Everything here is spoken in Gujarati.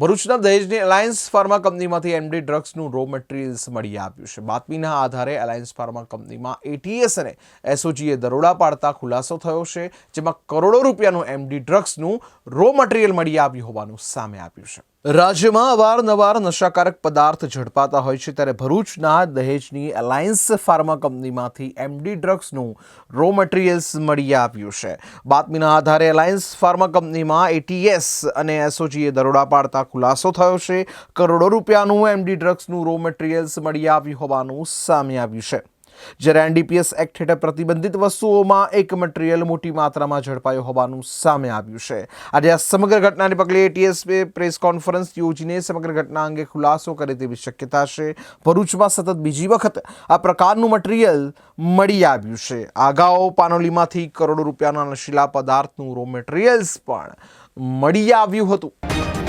ભરૂચના દહેજની એલાયન્સ ફાર્મા કંપનીમાંથી એમડી ડ્રગ્સનું રો મટીરિયલ્સ મળી આવ્યું છે. બાતમીના આધારે એલાયન્સ ફાર્મા કંપનીમાં એટીએસ અને એસઓજીએ દરોડા પાડતા ખુલાસો થયો છે, જેમાં કરોડો રૂપિયાનું એમડી ડ્રગ્સનું રો મટીરિયલ મળી આવ્યું હોવાનું સામે આવ્યું છે. રાજ્યમાં અવારનવાર નશાકારક પદાર્થ ઝડપાતા હોય છે ત્યારે ભરૂચના દહેજની એલાયન્સ ફાર્મા કંપનીમાંથી એમડી ડ્રગ્સનું રો મટીરિયલ્સ મળી આવ્યું છે. બાતમીના આધારે એલાયન્સ ફાર્મા કંપનીમાં એટીએસ અને એસઓજીએ દરોડા પાડતા ખુલાસો થયો છે. કરોડો રૂપિયાનું એમડી ડ્રગ્સનું રો મટીરિયલ્સ મળી આવ્યું હોવાનું સામે આવ્યું છે. જ્યારે એનડીપીએસ એક્ટ હેઠળ પ્રતિબંધિત વસ્તુઓમાં એક મટીરિયલ મોટી માત્રામાં ઝડપાયો હોવાનું સામે આવ્યું છે. આજે આ સમગ્ર ઘટનાને પગલે એટીએસ પ્રેસ કોન્ફરન્સ યોજીને સમગ્ર ઘટના અંગે ખુલાસો કરે તેવી શક્યતા છે. ભરૂચમાં સતત બીજી વખત આ પ્રકારનું મટીરિયલ મળી આવ્યું છે. આગાઉ પાનોલીમાંથી કરોડો રૂપિયાના નશીલા પદાર્થનું રો મટીરિયલ્સ પણ મળી આવ્યું હતું.